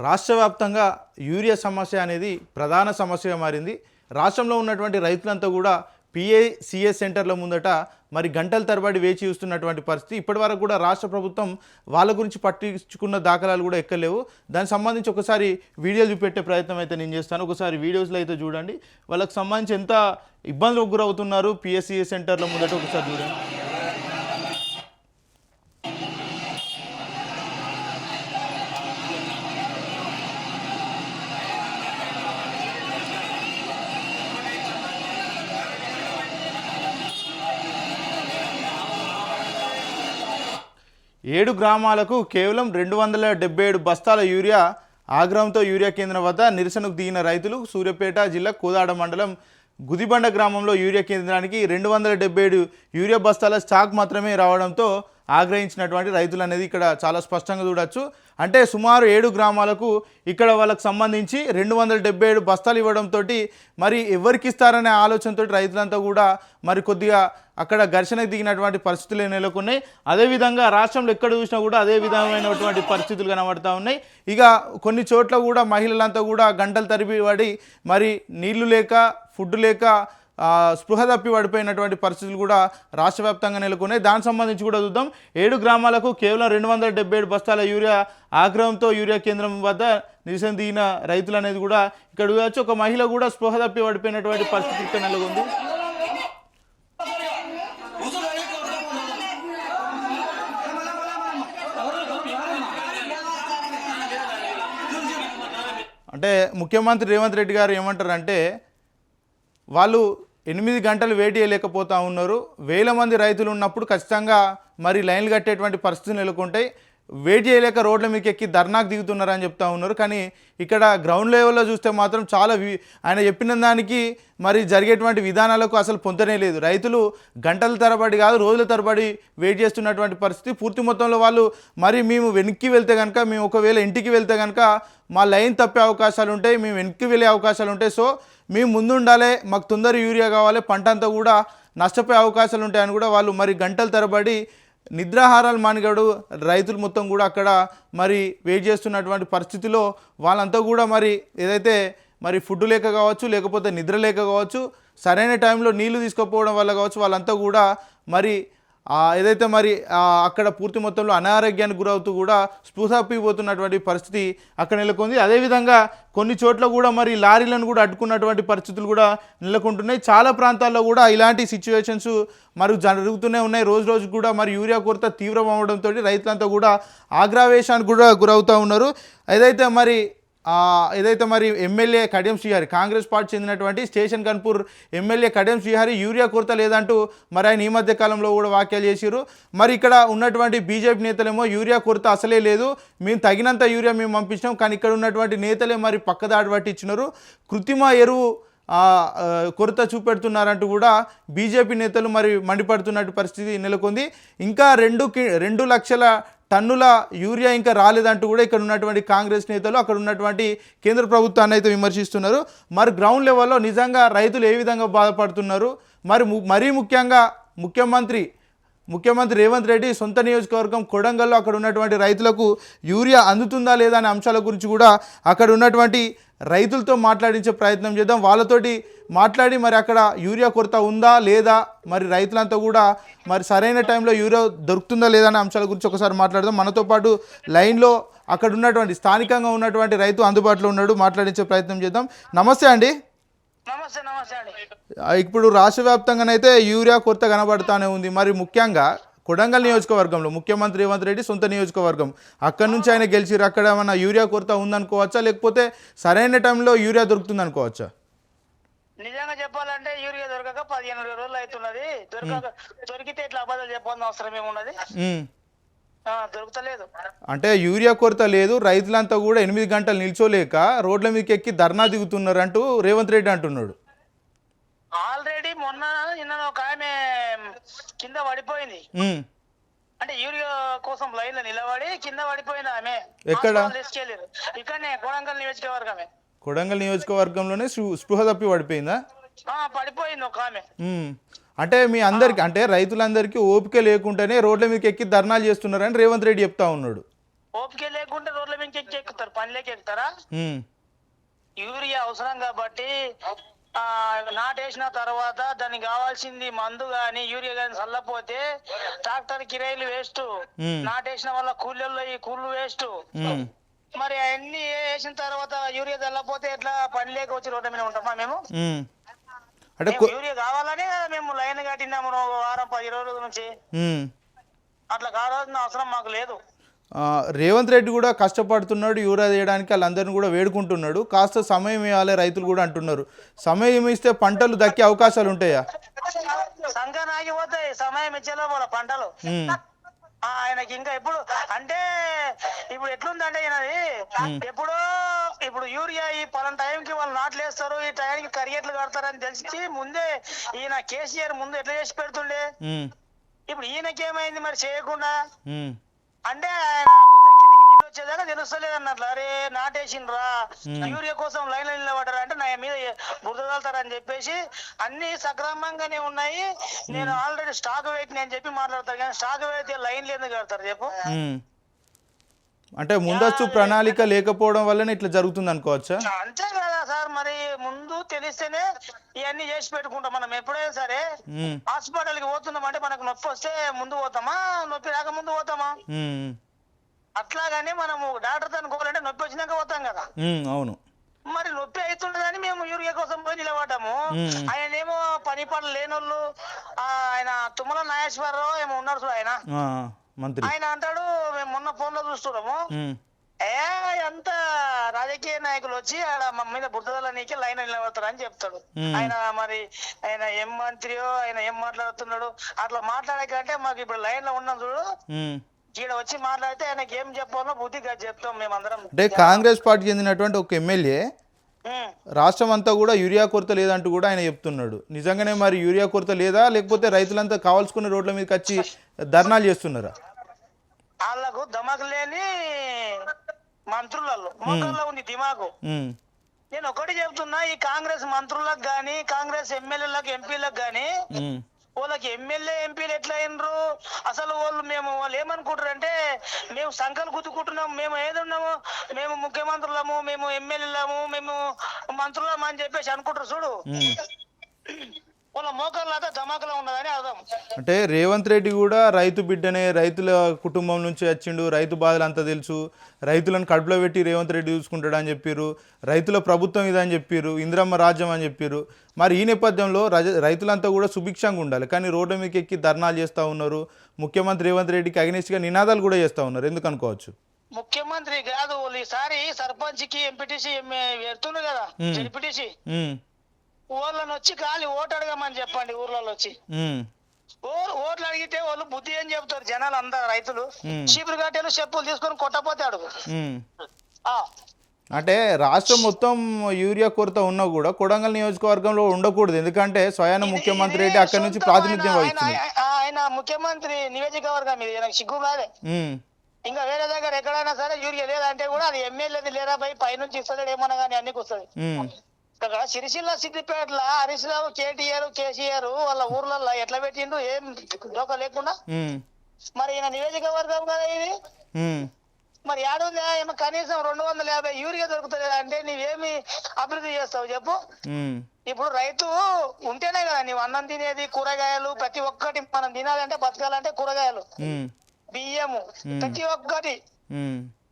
రాష్ట్ర వ్యాప్తంగా యూరియా సమస్య అనేది ప్రధాన సమస్యగా మారింది. రాష్ట్రంలో ఉన్నటువంటి రైతులంతా కూడా పిఏసిఎస్ సెంటర్ల ముందట మరి గంటల తరబడి వేచి చూస్తున్నటువంటి పరిస్థితి. ఇప్పటివరకు కూడా రాష్ట్ర ప్రభుత్వం వాళ్ళ గురించి పట్టించుకున్న దాఖలాలు కూడా ఎక్కలేవు. దానికి సంబంధించి ఒకసారి వీడియోలు చూపెట్టే ప్రయత్నం అయితే నేను చేస్తాను. ఒకసారి వీడియోస్లో అయితే చూడండి. వాళ్ళకి సంబంధించి ఎంత ఇబ్బందులకు గురవుతున్నారు పిఎస్సిఎస్ సెంటర్ల ముందట ఒకసారి చూడండి. ఏడు గ్రామాలకు కేవలం రెండు వందల డెబ్బై ఏడు బస్తాల యూరియా ఆగ్రహంతో యూరియా కేంద్రం వద్ద నిరసనకు దిగిన రైతులు సూర్యాపేట జిల్లా కోదాడ మండలం గుదిబండ గ్రామంలో యూరియా కేంద్రానికి రెండు వందల డెబ్బై ఏడు యూరియా బస్తాల స్టాక్ మాత్రమే రావడంతో ఆగ్రహించినటువంటి రైతులు అనేది ఇక్కడ చాలా స్పష్టంగా చూడొచ్చు. అంటే సుమారు ఏడు గ్రామాలకు ఇక్కడ వాళ్ళకు సంబంధించి రెండు వందల డెబ్బై ఏడు బస్తాలు ఇవ్వడంతో మరి ఎవరికి ఇస్తారనే ఆలోచనతో రైతులంతా కూడా మరి కొద్దిగా అక్కడ ఘర్షణకు దిగినటువంటి పరిస్థితులు నెలకొన్నాయి. అదేవిధంగా రాష్ట్రంలో ఎక్కడ చూసినా కూడా అదే విధమైనటువంటి పరిస్థితులు కనబడతా ఉన్నాయి. ఇక కొన్ని చోట్ల కూడా మహిళలంతా కూడా గంటలు తరిపి పడి మరి నీళ్ళు లేక ఫుడ్ లేక స్పృహ తప్పి పడిపోయినటువంటి పరిస్థితులు కూడా రాష్ట్ర వ్యాప్తంగా నెలకొన్నాయి. దానికి సంబంధించి కూడా చూద్దాం. ఏడు గ్రామాలకు కేవలం రెండు వందల డెబ్బై ఏడు బస్తాల యూరియా ఆగ్రహంతో యూరియా కేంద్రం వద్ద నిరసన దిగిన రైతులు అనేది కూడా ఇక్కడ చూడవచ్చు ఒక మహిళ కూడా స్పృహ తప్పి పడిపోయినటువంటి పరిస్థితి ఇక్కడ నెలకొంది. అంటే ముఖ్యమంత్రి రేవంత్ రెడ్డి గారు ఏమంటారంటే వాళ్ళు ఎనిమిది గంటలు వెయిట్ చేయలేకపోతా ఉన్నారు. వేల మంది రైతులు ఉన్నప్పుడు ఖచ్చితంగా మరి లైన్లు కట్టేటువంటి పరిస్థితులు నెలకొంటాయి. వెయిట్ చేయలేక రోడ్ల మీకు ఎక్కి ధర్నాకు దిగుతున్నారని చెప్తా ఉన్నారు. కానీ ఇక్కడ గ్రౌండ్ లెవెల్లో చూస్తే మాత్రం చాలా వి- ఆయన చెప్పిన దానికి మరి జరిగేటువంటి విధానాలకు అసలు పొంతనే లేదు. రైతులు గంటల తరబడి కాదు రోజుల తరబడి వెయిట్ చేస్తున్నటువంటి పరిస్థితి పూర్తి మొత్తంలో వాళ్ళు మరి మేము వెనక్కి వెళ్తే కనుక మేము ఒకవేళ ఇంటికి వెళ్తే కనుక మా లైన్ తప్పే అవకాశాలు ఉంటాయి మేము వెనక్కి వెళ్ళే అవకాశాలు ఉంటాయి. సో మేము ముందు ఉండాలి మాకు తొందర యూరియా కావాలి పంట అంతా కూడా నష్టపోయే అవకాశాలు ఉంటాయని కూడా వాళ్ళు మరి గంటల తరబడి నిద్రాహారాలు మానిగాడు. రైతులు మొత్తం కూడా అక్కడ మరి వెయిట్ చేస్తున్నటువంటి పరిస్థితిలో వాళ్ళంతా కూడా మరి ఏదైతే మరి ఫుడ్ లేక కావచ్చు లేకపోతే నిద్ర లేక కావచ్చు సరైన టైంలో నీళ్ళు తీసుకోకపోవడం వల్ల కావచ్చు వాళ్ళంతా కూడా మరి ఏదైతే మరి అక్కడ పూర్తి మొత్తంలో అనారోగ్యానికి గురవుతూ కూడా స్పృహపిపోతున్నటువంటి పరిస్థితి అక్కడ నెలకొంది. అదేవిధంగా కొన్ని చోట్ల కూడా మరి లారీలను కూడా అడ్డుకున్నటువంటి పరిస్థితులు కూడా నెలకొంటున్నాయి. చాలా ప్రాంతాల్లో కూడా ఇలాంటి సిచ్యువేషన్స్ మరి జరుగుతూనే ఉన్నాయి. రోజు రోజు కూడా మరి యూరియా కొరత తీవ్రం అవడంతో రైతులంతా కూడా ఆగ్రావేశానికి కూడా గురవుతూ ఉన్నారు. ఏదైతే మరి ఏదైతే మరి MLA Kadiyam Srihari Congress party చెందినటువంటి station Ghanpur MLA Kadiyam Srihari urea కొరత లేదంటూ మరి ఆయన ఈ మధ్య కాలంలో కూడా వ్యాఖ్యలు చేసిరు మరి ఇక్కడ ఉన్నటువంటి బీజేపీ నేతలేమో యూరియా కొరత అసలే లేదు. మేము తగినంత యూరియా మేము పంపించినాం కానీ ఇక్కడ ఉన్నటువంటి నేతలే మరి పక్కదాడి పట్టించినారు. కృత్రిమ ఎరువు కొరత చూపెడుతున్నారంటూ కూడా బీజేపీ నేతలు మరి మండిపడుతున్నట్టు పరిస్థితి నెలకొంది. ఇంకా రెండు కి రెండు లక్షల టన్నుల యూరియా ఇంకా రాలేదంటూ కూడా ఇక్కడ ఉన్నటువంటి కాంగ్రెస్ నేతలు అక్కడ ఉన్నటువంటి కేంద్ర ప్రభుత్వాన్ని అయితే విమర్శిస్తున్నారు. మరి గ్రౌండ్ లెవెల్లో నిజంగా రైతులు ఏ విధంగా బాధపడుతున్నారు? మరి ము- మరీ ముఖ్యంగా ముఖ్యమంత్రి ముఖ్యమంత్రి రేవంత్ రెడ్డి సొంత నియోజకవర్గం కొడంగల్లో అక్కడ ఉన్నటువంటి రైతులకు యూరియా అందుతుందా లేదా అనే అంశాల గురించి కూడా అక్కడ ఉన్నటువంటి రైతులతో మాట్లాడించే ప్రయత్నం చేద్దాం. వాళ్ళతోటి మాట్లాడి మరి అక్కడ యూరియా కొరత ఉందా లేదా మరి రైతులంతా కూడా మరి సరైన టైంలో యూరియా దొరుకుతుందా లేదా అనే అంశాల గురించి ఒకసారి మాట్లాడదాం. మనతో పాటు లైన్లో అక్కడ ఉన్నటువంటి స్థానికంగా ఉన్నటువంటి రైతు అందుబాటులో ఉన్నాడు. మాట్లాడించే ప్రయత్నం చేద్దాం. నమస్తే అండి. నమస్తే నమస్తే అండి. ఆ, ఇప్పుడు రాష్ట్ర వ్యాప్తంగానైతే యూరియా కొరత కనబడతానే ఉంది. మరి ముఖ్యంగా కొడంగల్ నియోజకవర్గంలో ముఖ్యమంత్రి రేవంత్ రెడ్డి సొంత నియోజకవర్గం. అక్కడ నుంచి ఆయన గెలిచిరు అక్కడ ఏమన్నా యూరియా కొరత ఉందనుకోవచ్చా? లేకపోతే సరైన టైంలో యూరియా దొరుకుతుంది అనుకోవచ్చా నిజంగా చెప్పాలంటే యూరియా దొరకక పదిహేను రోజులు అవుతున్నది. దొరకక దొరికితే ఇట్లా అబద్ధాలు చెప్పాల్సిన అవసరం ఏమున్నది? దొరుకుతలేదు. అంటే యూరియా కొరత లేదు రైతులంతా కూడా ఎనిమిది గంటలు నిల్చోలేక రోడ్ల మీదకి ఎక్కి ధర్నా దిగుతున్నారు అంటూ రేవంత్ రెడ్డి అంటున్నాడు. ఆల్రెడీ మొన్న నిన్న ఒక ఆమె కింద పడిపోయింది. అంటే యూరియా కోసం లైన్లో నిలబడి కింద పడిపోయింది ఆమె. ఎక్కడ? తీసుకెళ్ళారు ఇక్కడనే కోడంగల్ నియోజకవర్గమే కొడంగల్ నియోజకవర్గంలోనే స్పృ- స్పృహ తప్పి పడిపోయిందా? పడిపోయింది ఒక ఆమె. అంటే మీ అందరికి అంటే రైతులందరికీ ఓపిక లేకుండానే రోడ్ల మీదకి ఎక్కి ధర్నాలు చేస్తున్నారని రేవంత్ రెడ్డి చెప్తా ఉన్నాడు. ఓపిక లేకుంటే రోడ్ల మీద ఎక్కి ఎక్కుతారు పనిలోకి ఎక్కుతారా? యూరియా అవసరం కాబట్టి ఆ నాటేసిన తర్వాత దానికి కావాల్సింది మందు గాని యూరియా గాని చల్లపోతే ట్రాక్టర్ కిరాయిలు వేస్ట్. నాటేసిన వల్ల కూలీల్లో ఈ కూళ్ళు వేస్ట్. మరి అవన్నీ వేసిన తర్వాత యూరియా చల్లపోతే ఎట్లా పని లేక వచ్చి రోడ్ల మీద ఉంటామా మేము. అంటే యూరియా కావాలనే మేము లైన్ కట్టినాము ఒక వారం పది రోజుల నుంచి. అట్లా కావాల్సిన అవసరం మాకు లేదు. రేవంత్ రెడ్డి కూడా కష్టపడుతున్నాడు యూరియా చేయడానికి వాళ్ళందరినీ కూడా వేడుకుంటున్నాడు. కాస్త సమయం ఇవ్వాలి రైతులు కూడా అంటున్నారు. సమయం ఇస్తే పంటలు దక్కే అవకాశాలు ఉంటాయా? సంఘం ఆగిపోతాయి సమయం ఇచ్చేలో పంటలు. ఆయనకి ఇంకా ఎప్పుడు? అంటే ఇప్పుడు ఎట్లుందంటే ఈయనది ఎప్పుడో ఇప్పుడు యూరియా ఈ పలానా టైంకి వాళ్ళు నాట్లు వేస్తారు ఈ టైంకి కరియట్లు కడతారని తెలిసి ముందే ఈయన కేసీఆర్ ముందు ఎట్లా చేసి పెడుతుండే? ఇప్పుడు ఈయనకేమైంది మరి చేయకుండా? అంటే ఆయన వచ్చేదాకా తెలుస్తలేదు అన్నట్లు. అరే నాటేసిండ్రా. యూరియా కోసం లైన్లో నిలబడ్డారు అంటే నా మీద బురద చల్లుతారని చెప్పేసి అన్ని సక్రమంగానే ఉన్నాయి. నేను ఆల్రెడీ స్టాక్ వెయిట్ అని చెప్పి మాట్లాడతారు కానీ స్టాక్ వెయిట్ లైన్ ఎందుకు కడతారు చెప్పు. అంటే ముందస్తు ప్రణాళిక లేకపోవడం వల్లనే ఇట్లా జరుగుతుంది అనుకోవచ్చా? అంతే కదా సార్ మరి ముందు తెలిస్తేనే ఇవన్నీ చేసి పెట్టుకుంటాం మనం. ఎప్పుడైనా సరే ఉమ్, హాస్పిటల్కి పోతున్నాం అంటే మనకు నొప్పి వస్తే ముందు పోతామా? నొప్పి రాక ముందు పోతామా అట్లాగానే మనము డాక్టర్తో పోవాలంటే నొప్పి వచ్చినాక పోతాం కదా. అవును. మరి నొప్పి అవుతుండదని మేము యూరియా కోసం పోయి నిలబడ్డాము. ఆయన ఏమో పని పనులు లేనోళ్ళు ఆ, ఆయన తుమ్మల నాగేశ్వరరావు ఏమో ఉన్నారు చూడు ఆయన. మంత్రి. ఆయన అంటాడు మేము మొన్న ఫోన్లో చూస్తున్నాము ఏ అంత రాజకీయ నాయకులు వచ్చి ఆడ మా మీద బుద్ధదల నీకే లైన్ నిలబడతారు అని చెప్తాడు. ఆయన మరి ఆయన ఏం మంత్రియో ఆయన ఏం మాట్లాడుతున్నాడు అట్లా మాట్లాడకంటే మాకు ఇప్పుడు లైన్లో ఉన్నాం చూడు. ఈడ వచ్చి మాట్లాడితే ఆయనకి ఏం చెప్పాలో బుద్ధిగా చెప్తాం మేమందరం. అంటే కాంగ్రెస్ పార్టీకి చెందినటువంటి ఒక ఎమ్మెల్యే మ్మ్. రాష్ట్రం అంతా కూడా యూరియా కొరత లేదంటూ కూడా ఆయన చెప్తున్నాడు. నిజంగానే మరి యూరియా కొరత లేదా? లేకపోతే రైతులంతా కావాల్సుకున్న రోడ్ల మీదకి వచ్చి ధర్నాలు చేస్తున్నారా? వాళ్ళకు దమకు లేని మంత్రులలో. మొక్కల్లో ఉంది దిమాకు. నేను ఒకటి చెప్తున్నా ఈ కాంగ్రెస్ మంత్రులకు గాని కాంగ్రెస్ ఎమ్మెల్యేలకు ఎంపీలకు గాని వాళ్ళకి ఎమ్మెల్యే ఎంపీలు ఎట్లా అయినరు? అసలు వాళ్ళు మేము వాళ్ళు ఏమనుకుంటారు అంటే మేము సంఖలు గుద్దుకుంటున్నాము మేము ఏది ఉన్నాము మేము ముఖ్యమంత్రులము మేము ఎమ్మెల్యేలము మేము మంత్రులము అని చెప్పేసి అనుకుంటారు చూడు. వాళ్ళ మోకాళ్ళు అయితే ధమాకులో ఉన్నదని అర్థం. అంటే రేవంత్ రెడ్డి కూడా రైతు బిడ్డనే రైతుల కుటుంబం నుంచి వచ్చిండు రైతు బాధలు అంతా తెలుసు. రైతులను కడుపులో పెట్టి రేవంత్ రెడ్డి చూసుకుంటాడు అని చెప్పారు రైతుల ప్రభుత్వం ఇదని చెప్పారు ఇందిరమ్మ రాజ్యం అని చెప్పారు మరి ఈ నేపథ్యంలో రైతులంతా కూడా సుభిక్షంగా ఉండాలి. కానీ రోడ్ల మీకు ఎక్కి ధర్నాలు చేస్తూ ఉన్నారు. ముఖ్యమంత్రి రేవంత్ రెడ్డికి అగ్నిస్ట్గా నినాదాలు కూడా చేస్తూ ఉన్నారు. ఎందుకు అనుకోవచ్చు? ముఖ్యమంత్రి కాదు ఈసారి సర్పంచ్కి ఎంపీటీసీ కదా. జడ్పీటీసీ. ఊర్లను వచ్చి ఖాళీ ఓటు అడగమని చెప్పండి ఊర్లలో వచ్చి. ఓట్లు అడిగితే వాళ్ళు బుద్ధి ఏం చెప్తారు జనాలు అందరు రైతులు. చీపురు కట్టెలు చెప్పులు తీసుకొని కొట్టపోతే అడుగు. ఉమ్. ఆ, అంటే రాష్ట్రం మొత్తం యూరియా కొరత ఉన్నా కూడా కొడంగల్ నియోజకవర్గంలో ఉండకూడదు. ఎందుకంటే స్వయాన ముఖ్యమంత్రి రెడ్డి అక్కడి నుంచి ప్రాతినిధ్యం వహిస్తుంది ఆయన- ముఖ్యమంత్రి నియోజకవర్గం ఇది నాకు సిగ్గు కాదే. ఇంకా వేరే దగ్గర ఎక్కడైనా సరే యూరియా లేదంటే కూడా అది ఎమ్మెల్యేది లేదా పోయి పైనుంచి ఇస్తాడు ఏమన్నా కానీ అన్ని వస్తుంది సిరిసిల్ల సిద్దిపేటల హరీష్ రావు కేటీఆర్ కేసీఆర్ వాళ్ళ ఊర్లలో ఎట్లా పెట్టిండు ఏం డోక లేకుండా? మరి ఈయన నియోజకవర్గం కదా ఇది? మరి ఏడుందా ఏమో కనీసం రెండు వందల యాభై యూరియా దొరుకుతుంది అంటే నీవేమి అభివృద్ధి చేస్తావు చెప్పు? ఇప్పుడు రైతు ఉంటేనే కదా నీవు అన్నం తినేది కూరగాయలు ప్రతి ఒక్కటి మనం తినాలంటే బతకాలంటే కూరగాయలు. బియ్యము ప్రతి ఒక్కటి.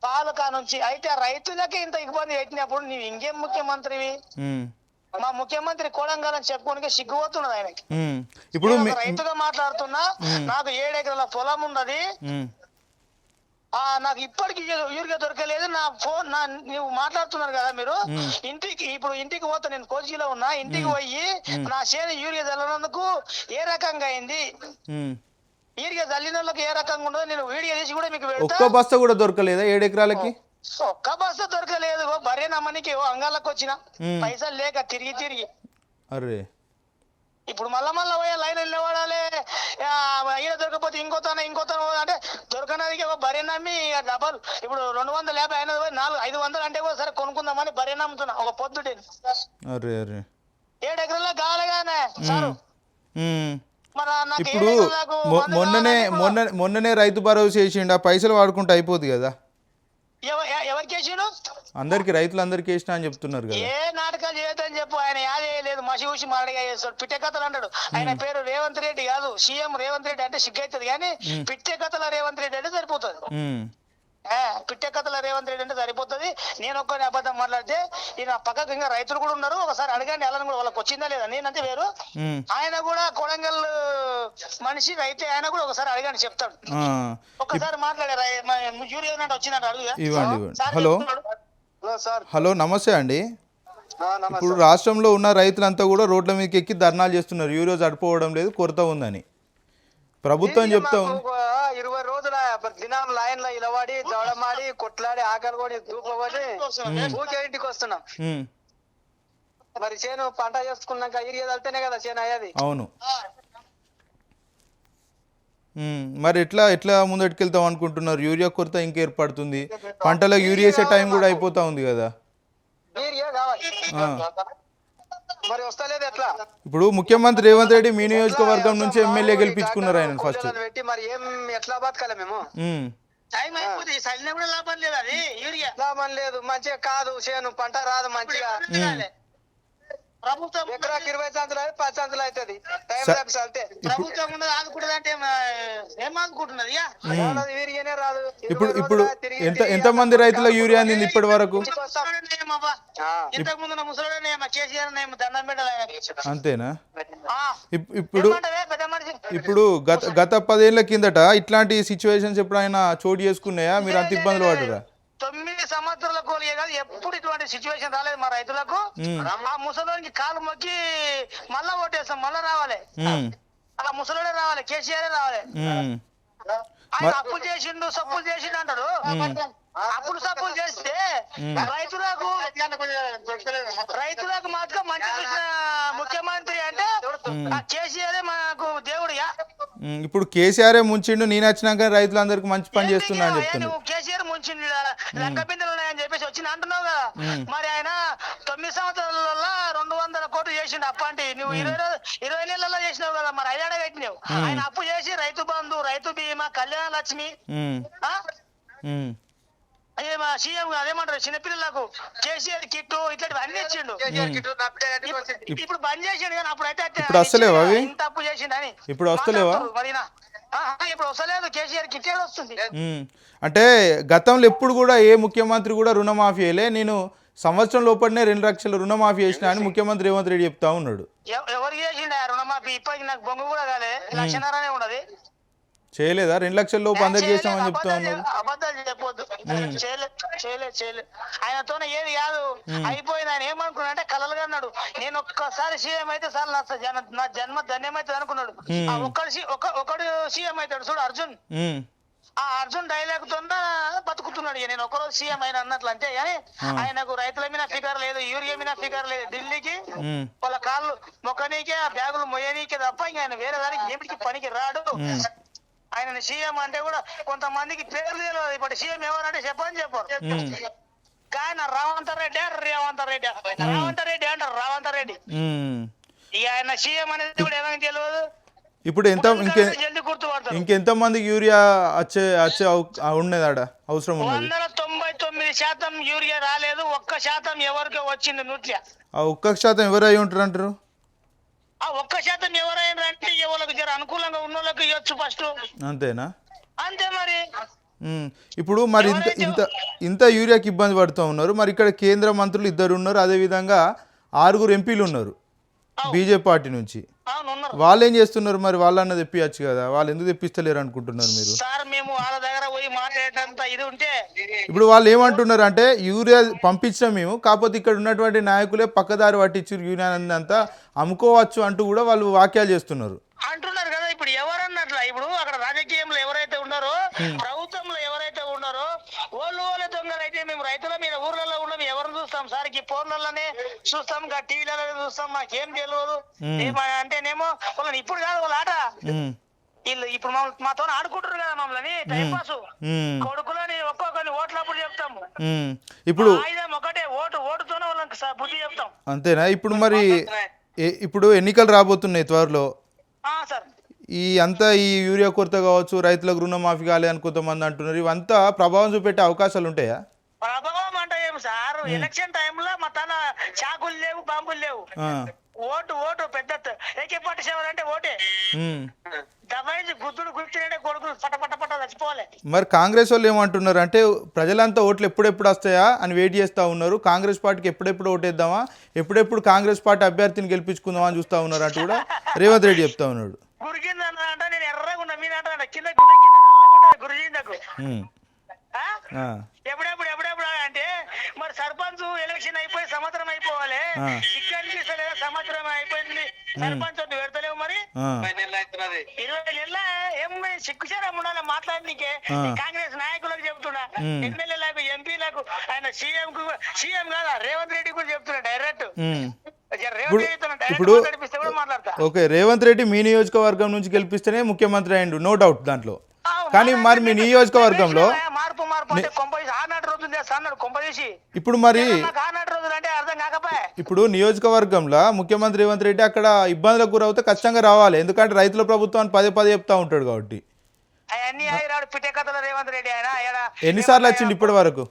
ఉమ్, పాలు కానుంచి అయితే రైతులకే ఇంత ఇబ్బంది పెట్టినప్పుడు నీవు ఇంకేం ముఖ్యమంత్రివి? మా ముఖ్యమంత్రి కోడంగాలని చెప్పుకోనికి సిగ్గుపోతున్నది ఆయనకి. ఇప్పుడు రైతుగా మాట్లాడుతున్నా నాకు ఏడు ఎకరాల పొలం ఉన్నది. ఆ నాకు ఇప్పటికి యూరిగా దొరకలేదు. నా ఫోన్ నా నువ్వు మాట్లాడుతున్నారు కదా మీరు. ఇంటికి ఇప్పుడు ఇంటికి పోతా నేను కోచిలో ఉన్నా ఇంటికి పోయి నా చేను యూరియా చల్లినందుకు ఏ రకంగా అయింది? చల్లిన వాళ్ళకి ఏ రకంగా ఉండదో నేను వీడియో తీసి కూడా మీకు ఒక్క బస్తా కూడా దొరకలేదా ఏడు ఎకరాలకి? ఒక్క బస్సు దొరకలేదు. ఓ బర్రె నమ్మనికి అంగాలకు వచ్చిన. పైసలు లేక తిరిగి తిరిగి. అరే. ఇప్పుడు మళ్ళా మళ్ళా పోయే లైన్ నిలబడాలి. ఈడ దొరకపోతే ఇంకోతాన ఇంకోతాన అంటే దొరకడానికి ఒక బర్రె నమ్మి ఇక డబల్. ఇప్పుడు రెండు వందల యాభై అయినది పోయి నాలుగు ఐదు వందలు అంటే కూడా సరే కొనుక్కుందామని బర్రె నమ్ముతున్నా. ఒక పొద్దుటి అరే అరే. ఏడు ఎకరాల్లో సారు. మరి నాకు ఇప్పుడు మొన్ననే మొన్న మొన్ననే రైతు భరోసా చేసిండు. ఆ పైసలు వాడుకుంటే అయిపోద్ది కదా. ఎవరికి వేసిండు అందరికి రైతులందరికీ వేసినా అని చెప్తున్నారు కదా. ఏ నాటకాలు చేయొద్దని చెప్పు. ఆయన యాదే లేదు మసి ఊసి మారడిగా చేస్తాడు. పిట్టే కథలు అంటాడు. ఆయన పేరు రేవంత్ రెడ్డి కాదు. సీఎం రేవంత్ రెడ్డి అంటే సిగ్గైతుంది. కానీ పిట్టే కథల రేవంత్ రెడ్డి అంటే సరిపోతుంది. పిట్టే కథల రేవంత్ రెడ్డి అంటే సరిపోతుంది. నేను ఒక్కని అబద్ధం మాట్లాడితే ఈయన పక్కకు ఇంకా రైతులు కూడా ఉన్నారు. ఒకసారి అడగండి వాళ్ళని కూడా వాళ్ళకి వచ్చిందా లేదా? నేనంతే వేరు. ఆయన కూడా కొడంగల్ మనిషి రైతే ఆయన కూడా ఒకసారి అడగండి చెప్తాడు. ఆ, ఒక్కసారి మాట్లాడారు యూరి ఏమన్నా వచ్చిందంట సార్ హలో. సార్. హలో నమస్తే అండి. ఇప్పుడు రాష్ట్రంలో ఉన్న రైతులంతా కూడా రోడ్ల మీదకి ఎక్కి ధర్నాలు చేస్తున్నారు. యూరియా సరిపోవడం లేదు కొరత ఉందని. ప్రభుత్వం చెప్తా మాకు ఉంది ఒక ఇరవై రోజుల దినం లైన్లో ఇలవాడి దవడమాడి కొట్లాడి ఆకలి కొని దూపబడి ఊకే ఇంటికి వస్తున్నాం. మరి చేను పంట చేసుకున్నాక ఇరిగే వెళ్తేనే కదా చేను అయ్యేది. అవును. మరి ఎట్లా ఎట్లా ముందటికెళ్తాం అనుకుంటున్నారు? యూరియా కొరత ఇంకా ఏర్పడుతుంది పంటలకు యూరియా వేసే టైం కూడా అయిపోతా ఉంది కదా. మరి వస్తలేదు ఎట్లా? ఇప్పుడు ముఖ్యమంత్రి రేవంత్ రెడ్డి మీ నియోజకవర్గం నుంచి ఎమ్మెల్యే గెలిపించుకున్నారు ఆయన ఫస్ట్ పెట్టి మరి ఏం ఎట్లా బతకాలి మేము? ఉమ్, టైం అయిపోతుంది సైన్ కూడా లాభం లేదు అది యూరియా. లాభం లేదు మంచిగా కాదు చేను పంట రాదు మంచిగా. ప్రభుత్వం ఎకరాకి ఇరవై సంచులు అయితే పది సంచులు అవుతుంది. టైం వెళ్తే ప్రభుత్వం ఉన్నది ఆదుకుంటుంది అంటే ఏం ఆదుకుంటున్నది ఇక రాదు, ఇప్పుడు ఇప్పుడు ఎంత మంది రైతుల యూరియా అందింది ఇప్పటి వరకు. ఇంతకు ముందు నా ముసలోడేనేమో కేసీఆర్ నేమో దండం పెట్టాలి. అంతేనా? ఇప్పుడు ఇప్పుడు గత గత పదేళ్ళ కిందట ఇట్లాంటి సిచ్యువేషన్స్ ఎప్పుడైనా చోటు చేసుకున్నాయా? మీరు అంత ఇబ్బందులు పడ్డరా? తొమ్మిది సంవత్సరాల కోలియే కాదు ఎప్పుడు ఇటువంటి సిచ్యువేషన్ రాలేదు మా రైతులకు. ఆ ముసలోనికి కాలు మొక్కి మళ్ళా ఓటేస్తాం మళ్ళా రావాలి. ఆ ముసలోడే రావాలి కేసీఆర్ రావాలి. ఆయన అప్పులు చేసిండు సప్పులు చేసిండు అంటాడు. అప్పులు సప్పులు చేస్తే రైతులకు రైతులకు మాత్రం మంచి చూసిన ముఖ్యమంత్రి అంటే కేసీఆర్ మాకు దేవుడిగా ఇప్పుడు కేసీఆర్ ముంచిండు నేను వచ్చినాక రైతులందరికీ మంచి పని చేస్తున్నా అని కేసీఆర్ బిందెలు ఉన్నాయని చెప్పేసి వచ్చి అంటున్నావు కదా మరి ఆయన తొమ్మిది సంవత్సరాలలో రెండు వందల కోట్లు చేసిండు అప్ప అంటే. నువ్వు ఇరవై నెలల్లో చేసినావు కదా మరి కట్టినావు. ఆయన అప్పు చేసి రైతు బంధు రైతు బీమా కళ్యాణ లక్ష్మి అదే మా సీఎం అదేమంటారు? చిన్నపిల్లలకు కేసీఆర్ కిట్టు ఇట్లాంటివి అన్ని ఇచ్చిండు. ఇప్పుడు బంద్ చేసిండు కానీ అప్పుడు అయితే ఇప్పుడు వస్తలేవా అవి? ఇంత అప్పు చేసిండని ఇప్పుడు వస్తలేవా? ఇప్పుడు వస్తలేదు. కేసీఆర్ కిట్ ఏడ వస్తుంది. అంటే గతంలో ఎప్పుడు కూడా ఏ ముఖ్యమంత్రి కూడా రుణమాఫీ చేయలే. నేను సంవత్సరం లోపలనే రెండు లక్షల రుణమాఫీ చేసిన అని ముఖ్యమంత్రి రేవంత్ రెడ్డి చెప్తా ఉన్నాడు. ఎవ- ఎవరికి చేసిండు ఆ రుణమాఫీ? ఇప్పటికి నాకు బొంగు కూడా కాలే. లక్షణారానే ఉన్నది. చేయలేదా? రెండు లక్షల లోపు చేయలేదు, చేసామని చెప్తా చెప్- అబద్ధాలు చెప్పొద్దు చేయలేదు చేయలేదు ఆయనతోనే ఏది కాదు. అయిపోయింది ఆయన ఏమనుకున్నా అంటే కలలు అన్నాడు. నేను ఒక్కసారి సీఎం అయితే సార్ నా జన- నా జన్మ ధన్యమైతుంది అనుకున్నాడు. ఒక్కడు ఒకడు సీఎం అవుతాడు చూడు అర్జున్. ఆ అర్జున్ డైలాగ్తో బతుకుతున్నాడు నేను ఒకరోజు సీఎం అయిన అన్నట్లు అంతే. కానీ ఆయనకు రైతుల మీద ఫిగర్ లేదు యూరియా మీద ఫిగర్ లేదు. ఢిల్లీకి వాళ్ళ కాళ్ళు మొక్కనీకే ఆ బ్యాగులు మొయ్యనీకే తప్ప ఇంకా ఆయన వేరే దానికి ఏమిటికి పనికి రాడు. ఆయన సీఎం అంటే కూడా కొంతమందికి పేరు తెలియదు. ఇప్పుడు సీఎం ఎవరంటే చెప్పని చెప్పారు. కానీ రావంత రెడ్డి రేవంత రెడ్డి. రావంత రెడ్డి అంటారు రావంత రెడ్డి. ఇక ఆయన సీఎం అనేది కూడా ఏమైనా తెలియదు? ఇప్పుడు ఎంత ఇంకే ఇంకెంత మందికి యూరియా వచ్చే వచ్చే ఉన్నది ఆడ అవసరం ఉన్నది వందల తొంభై తొమ్మిది శాతం యూరియా రాలేదు. ఒక్క శాతం ఎవరికో వచ్చింది నూట్ల. ఆ ఒక్క శాతం ఎవరు అయి ఉంటారు అంటారు ఆ ఒక్క శాతం ఎవరైనా అంటే ఎవరికి జర అనుకూలంగా ఉన్న వాళ్ళకి ఇవ్వచ్చు ఫస్ట్. అంతేనా? అంతే మరి. ఇప్పుడు మరి ఇంత ఇంత ఇంత యూరియాకి ఇబ్బంది పడుతూ ఉన్నారు. మరి ఇక్కడ కేంద్ర మంత్రులు ఇద్దరు ఉన్నారు. అదేవిధంగా ఆరుగురు ఎంపీలు ఉన్నారు. బీజేపీ పార్టీ నుంచి. వాళ్ళు ఏం చేస్తున్నారు మరి? వాళ్ళన్న తెప్పియచ్చు కదా. వాళ్ళు ఎందుకు తెప్పిస్తలేరు అనుకుంటున్నారు మీరు? సార్ మేము వాళ్ళ దగ్గర పోయి మాట్లాడేటంత ఇది ఉంటే ఇప్పుడు వాళ్ళు ఏమంటున్నారు అంటే యూరియా పంపించాం మేము. కాకపోతే ఇక్కడ ఉన్నటువంటి నాయకులే పక్కదారి పట్టించారు యూరియా అంతా అమ్ముకోవచ్చు అంటూ కూడా వాళ్ళు వాక్యాలు చేస్తున్నారు. అంటున్నారు కదా ఇప్పుడు ఎవరన్నట్లా? ఇప్పుడు అక్కడ రాజకీయంలో ఎవరైతే ఉన్నారో ప్రభుత్వంలో ఎవరైతే ఉన్నారో వాళ్ళు వాళ్ళ దొంగలు అయితే మేము రైతుల మీద ఊర్లలో ఉన్నాం ఎవరిని చూస్తాం సార్ ఈ ఫోన్లలోనే చూస్తాం ఇంకా టీవీలలో చూస్తాం మాకేం తెలియదు అంటేనేమో వాళ్ళని ఇప్పుడు కాదు వాళ్ళ ఆట. వీళ్ళు ఇప్పుడు మమ్మల్ని మాతో ఆడుకుంటారు కదా మమ్మల్ని టైం పాస్ కొడుకులని ఒక్కొక్కరిని ఓట్లప్పుడు చెప్తాము. ఇప్పుడు ఆయుధం ఒకటే ఓటు ఓటుతోనే వాళ్ళకి బుద్ధి చెప్తాం. అంతేనా? ఇప్పుడు మరి ఇప్పుడు ఎన్నికలు రాబోతున్నాయి త్వరలో. సార్. ఈ అంతా ఈ యూరియా కొరత కావచ్చు రైతులకు రుణమాఫీ కాలేదని కొంతమంది అంటున్నారు. ఇవంతా ప్రభావం చూపెట్టే అవకాశాలు ఉంటాయా? ప్రభావం ఏం సార్? ఎలక్షన్ టైంలో మా తన చాకులు లేవు బాంబులు లేవు. ఓటు ఓటు పెద్ద ఏకే పార్టీ సేవలు అంటే ఓటే. దబాయించి గుద్దులు గుర్తునే కొడుకులు పట పట పట చచ్చిపోవాలి. మరి కాంగ్రెస్ వాళ్ళు ఏమంటున్నారు అంటే ప్రజలంతా ఓట్లు ఎప్పుడెప్పుడు వస్తాయా అని వెయిట్ చేస్తూ ఉన్నారు. కాంగ్రెస్ పార్టీకి ఎప్పుడెప్పుడు ఓటేద్దామా? ఎప్పుడెప్పుడు కాంగ్రెస్ పార్టీ అభ్యర్థిని గెలిపించుకుందామా అని చూస్తూ ఉన్నారు అంటూ కూడా రేవంత్ రెడ్డి చెప్తా ఉన్నాడు. గురికింద అంటే నేను ఎర్రగా ఉన్నా మీద అంటే కింద గుద్ద కింద నల్లగా ఉంటుంది గురిజిందకు ఎప్పుడెప్పుడు ఎప్పుడెప్పుడు అంటే మరి సర్పంచ్ ఎలక్షన్ అయిపోయి సంవత్సరం అయిపోవాలి. ఇక్కడ అనిపిస్తలేదు సంవత్సరం అయిపోయింది. సర్పంచ్ వద్దు పెడతలేవు మరి. ఇరవై నెలల ఏం సిగ్గుచారం ఉండాలి మాట్లాడనీకే. కాంగ్రెస్ నాయకులకు చెప్తున్నా. ఎమ్మెల్యేలకు ఎంపీలకు ఆయన సీఎం కు సీఎం కాదా రేవంత్ రెడ్డి కూడా చెప్తున్నా డైరెక్ట్. ఉమ్. రేవంత్ రెడ్డి డైరెక్ట్ ఇప్పుడు- మాట్లాడిపిస్తే కూడా మాట్లాడతా. ఓకే రేవంత్ రెడ్డి మీ నియోజకవర్గం నుంచి గెలిపిస్తేనే ముఖ్యమంత్రి అయ్యిండు నో డౌట్ దాంట్లో. కానీ మరి మీ నియోజకవర్గంలో ఇప్పుడు మరి ఇప్పుడు నియోజకవర్గంలో ముఖ్యమంత్రి రేవంత్ రెడ్డి అక్కడ ఇబ్బందులకు గురవుతే ఖచ్చితంగా రావాలి. ఎందుకంటే రైతుల ప్రభుత్వాన్ని పదే పదే చెప్తా ఉంటాడు కాబట్టి. ఎన్నిసార్లు వచ్చిండు ఇప్పటి వరకు?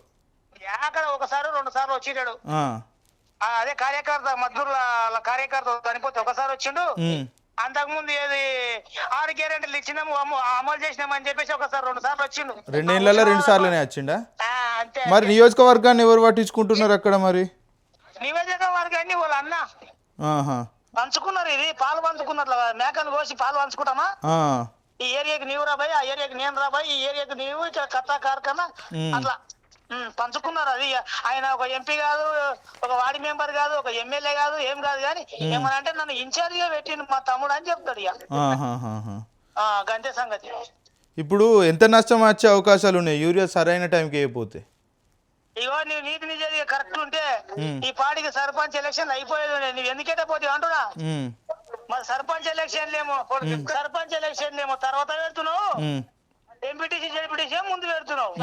ఒకసారి రెండు సార్లు వచ్చిండాడు. అదే కార్యకర్త మద్దూరుల కార్యకర్త చనిపోతే ఒకసారి వచ్చిండు. అంతకుముందు ఏది ఆరు గ్యారెంటీలు ఇచ్చినాము అమలు చేసినామని చెప్పేసి ఒకసారి రెండు సార్లు వచ్చిండు. రెండేళ్ళలో రెండు సార్లునే వచ్చిండా? ఆ, అంతే మరి నియోజకవర్గాన్ని ఎవరు పట్టించుకుంటున్నారు అక్కడ మరి? నియోజకవర్గాన్ని వాళ్ళ అన్న. ఆహా. పంచుకున్నారు ఇది పాలు పంచుకున్నట్లు మేకను కోసి పాలు పంచుకుంటామా? ఆ, ఈ ఏరియాకి నీవు రాబాయి ఆ ఏరియాకి నేను రాబాయి ఈ ఏరియాకి నీవు ఇక్కడ కత్తా కార్ఖానా. అట్లా. పంచుకున్నారు అది. ఆయన ఒక ఎంపీ కాదు ఒక వార్డు మెంబర్ కాదు ఒక ఎమ్మెల్యే కాదు ఏం కాదు కానీ ఏమనంటే నన్ను ఇన్ఛార్జ్గా పెట్టిండు మా తమ్ముడు అని చెప్తాడు ఇక. గంతే సంగతి. ఇప్పుడు ఎంత నష్టం వచ్చే అవకాశాలు ఉన్నాయి? యూరియా సరైన టైంకి అయిపోతే ఇగో నువ్వు నీతి నిజాయితీగా కరెక్ట్ ఉంటే. ఈ పార్టీకి సర్పంచ్ ఎలక్షన్ అయిపోయేది. నువ్వు ఎందుకేట పోతావు అంటున్నా? మరి సర్పంచ్ ఎలక్షన్ లేమో సర్పంచ్ ఎలక్షన్ లేమో తర్వాత పెడుతున్నావు. ఎంపీటీసీ జడ్పీటీసీ ముందు పెడుతున్నావు.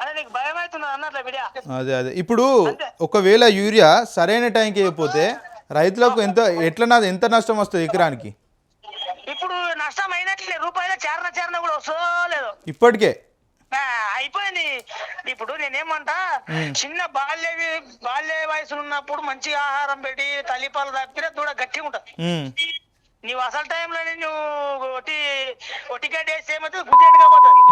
అదే అదే అదే. ఇప్పుడు ఒకవేళ యూరియా సరైన టైంకి అయిపోతే రైతులకు ఎంత ఎట్లా ఎంత నష్టం వస్తుంది ఎకరానికి? ఇప్పుడు నష్టం అయినట్లే రూపాయల చారణ చారణ కూడా వస్తుందో లేదో. ఇప్పటికే. అయిపోయింది. ఇప్పుడు నేనేమంటా చిన్న బాల్య బాల్య వయసు ఉన్నప్పుడు మంచి ఆహారం పెట్టి తల్లిపాలు తప్పిన దూడ గట్టిగా ఉంటది. నువ్వు అసలు టైంలో నువ్వు ఒట్టి ఒట్టిగడ్డ వేస్తే ఏమవుతుంది? గుడ్డెడ్గా పోతుంది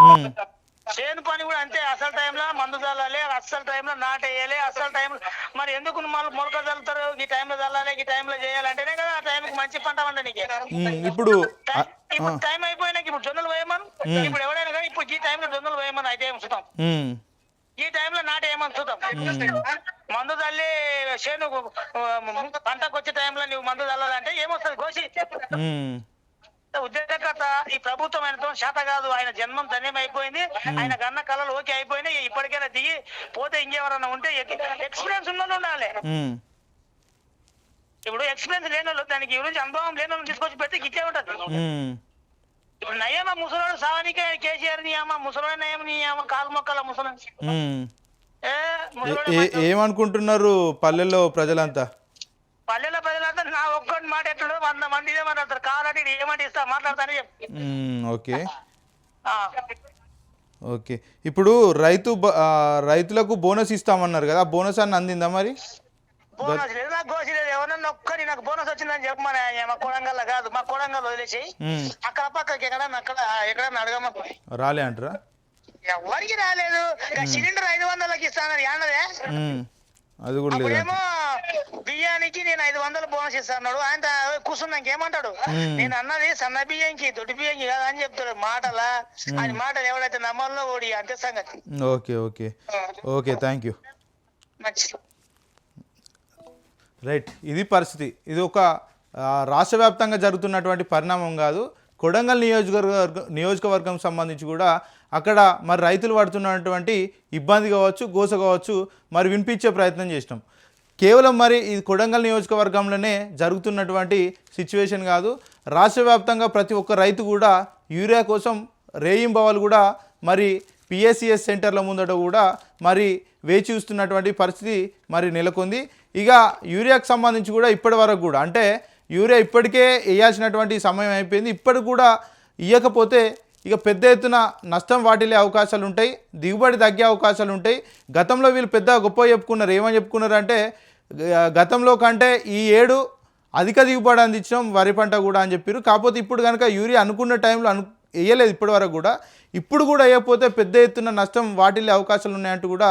చేను పని కూడా అంతే అసలు టైంలో మందు చల్లాలి అసలు టైంలో నాటేయాలి అసలు టైం మరి ఎందుకు మళ్ళీ మొలక చల్లుతారు? ఈ టైంలో చల్లాలి ఈ టైంలో చేయాలంటేనే కదా ఆ టైంకి మంచి పంట పంట నీకు. ఇప్పుడు టైం అయిపోయినాక ఇప్పుడు జొన్నలు వేయమను ఇప్పుడు ఎవడైనా కానీ ఇప్పుడు ఈ టైంలో జొన్నలు వేయమని అయితే చూద్దాం? ఈ టైంలో నాట ఏమని చూద్దాం. మందు తల్లి చేను పంటకు వచ్చే టైంలో నువ్వు మందు చల్లాలంటే ఏమొస్తుంది? కోసి ఉమ్, ఉద్యోగకర్త ఈ ప్రభుత్వం ఆయనతో శాత కాదు. ఆయన జన్మం ధన్యం అయిపోయింది ఆయన కన్న కళలు ఓకే అయిపోయినాయి ఇప్పటికైనా దిగి పోతే ఇంకెవరన్నా ఉంటే ఎక్స్పీరియన్స్ ఉన్న ఉండాలి. ఇప్పుడు ఎక్స్పీరియన్స్ లేని వాళ్ళు దానికి గురించి అనుభవం లేని వాళ్ళు తీసుకొచ్చి పెడితే ఇట్లే ఉంటది. ఉమ్, ఇప్పుడు నయమ ముసలోడు సావానికే కేసీఆర్ నీ అమ్మ ముసలోడు నయం నీ అమ్మ కాలు మొక్కల ముసలోడు ఏ- ఏమనుకుంటున్నారు పల్లెల్లో ప్రజలంతా? పల్లెల ప్రజలంతా నా ఒక్కటి మాట ఎట్లుండో వంద మంది ఇదే మాట్లాడతారు కావాలంటే నేను ఏమంటే ఇస్తా? మాట్లాడతానని చెప్పి ఓకే. ఆ. ఓకే. ఇప్పుడు రైతు రైతులకు బోనస్ ఇస్తామన్నారు కదా బోనస్ అన్న అందిందా మరి? బోనస్ లేదు నాకు గోసి లేదు. ఎవరన్నా ఒక్కరి నాకు బోనస్ వచ్చిందని చెప్పమని మా కొడంగల్ కాదు మా కొడంగల్ వదిలేసి అక్కడ పక్కకి ఎక్కడన్నా అక్కడ ఎక్కడన్నా అడగమ్మా రాలే అంటారా? ఎవరికి రాలేదు. సిలిండర్ ఐదు వందలకి ఇస్తానని అన్నదే. ఉమ్, అది కూడా లేదు బియ్యానికి నేను ఐదు వందలు బోనస్ ఇస్తాడు ఆయన కూర్చున్నాక ఏమంటాడు. నేను అన్నది సన్న బియ్యంకి దొడ్డి బియ్యంకి కాదు అని చెప్తాడు మాటలా. ఆయన మాటలు ఎవడైతే నమ్మల్లో ఓడి అంతే సంగతి. Okay okay. Okay thank you. Right ఇది పరిస్థితి. ఇది ఒక రాష్ట్ర వ్యాప్తంగా జరుగుతున్నటువంటి పరిణామం కాదు. కొడంగల్ నియోజకవర్గ నియోజకవర్గం సంబంధించి కూడా అక్కడ మరి రైతులు పడుతున్నటువంటి ఇబ్బంది కావచ్చు గోస కావచ్చు మరి వినిపించే ప్రయత్నం చేసినాం. కేవలం మరి ఇది కొడంగల్ నియోజకవర్గంలోనే జరుగుతున్నటువంటి సిచ్యువేషన్ కాదు. రాష్ట్ర వ్యాప్తంగా ప్రతి ఒక్క రైతు కూడా యూరియా కోసం రేయింబవలు కూడా మరి పిఎస్సిఎస్ సెంటర్ల ముందట కూడా మరి వేచి చూస్తున్నటువంటి పరిస్థితి మరి నెలకొంది. ఇక యూరియాకు సంబంధించి కూడా ఇప్పటి వరకు కూడా అంటే యూరియా ఇప్పటికే వేయాల్సినటువంటి సమయం అయిపోయింది. ఇప్పటికి కూడా ఇవ్వకపోతే ఇక పెద్ద ఎత్తున నష్టం వాటిల్లే అవకాశాలు ఉంటాయి దిగుబడి తగ్గే అవకాశాలు ఉంటాయి గతంలో వీళ్ళు పెద్ద గొప్ప చెప్పుకున్నారు. ఏమని చెప్పుకున్నారు అంటే గతంలో కంటే ఈ ఏడు అధిక దిగుబడి అందించడం వరి పంట కూడా అని చెప్పారు కాకపోతే ఇప్పుడు కనుక యూరియా అనుకున్న టైంలో అను వేయలేదు ఇప్పటివరకు కూడా. ఇప్పుడు కూడా అయ్యకపోతే పెద్ద ఎత్తున నష్టం వాటిల్లే అవకాశాలు ఉన్నాయంటూ కూడా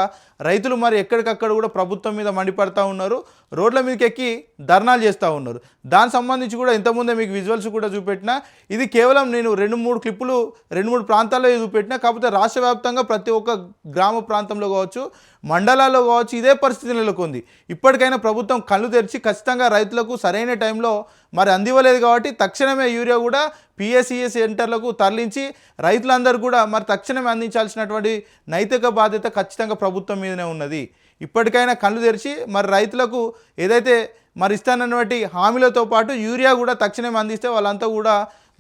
రైతులు మరి ఎక్కడికక్కడ కూడా ప్రభుత్వం మీద మండిపడతా ఉన్నారు. రోడ్ల మీదకి ఎక్కి ధర్నాలు చేస్తూ ఉన్నారు. దానికి సంబంధించి కూడా ఇంతకుముందే మీకు విజువల్స్ కూడా చూపెట్టినా ఇది కేవలం నేను రెండు మూడు క్లిప్పులు రెండు మూడు ప్రాంతాల్లో చూపెట్టినా కాకపోతే రాష్ట్ర వ్యాప్తంగా ప్రతి ఒక్క గ్రామ ప్రాంతంలో కావచ్చు మండలాల్లో కావచ్చు ఇదే పరిస్థితి నెలకొంది. ఇప్పటికైనా ప్రభుత్వం కళ్ళు తెరిచి ఖచ్చితంగా రైతులకు సరైన టైంలో మరి అందివ్వలేదు కాబట్టి తక్షణమే యూరియా కూడా పిఎస్సిఎస్ సెంటర్లకు తరలించి రైతులందరూ కూడా మరి తక్షణమే అందించాల్సినటువంటి నైతిక బాధ్యత ఖచ్చితంగా ప్రభుత్వం మీదనే ఉన్నది. ఇప్పటికైనా కళ్ళు తెరిచి మరి రైతులకు ఏదైతే మరి ఇస్తానన్నటువంటి హామీలతో పాటు యూరియా కూడా తక్షణమే అందిస్తే వాళ్ళంతా కూడా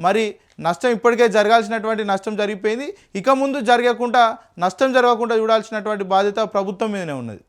మరి నష్టం ఇప్పటికే జరగాల్సినటువంటి నష్టం జరిగిపోయింది. ఇక ముందు జరగకుండా నష్టం జరగకుండా చూడాల్సినటువంటి బాధ్యత ప్రభుత్వం మీదనే ఉన్నది.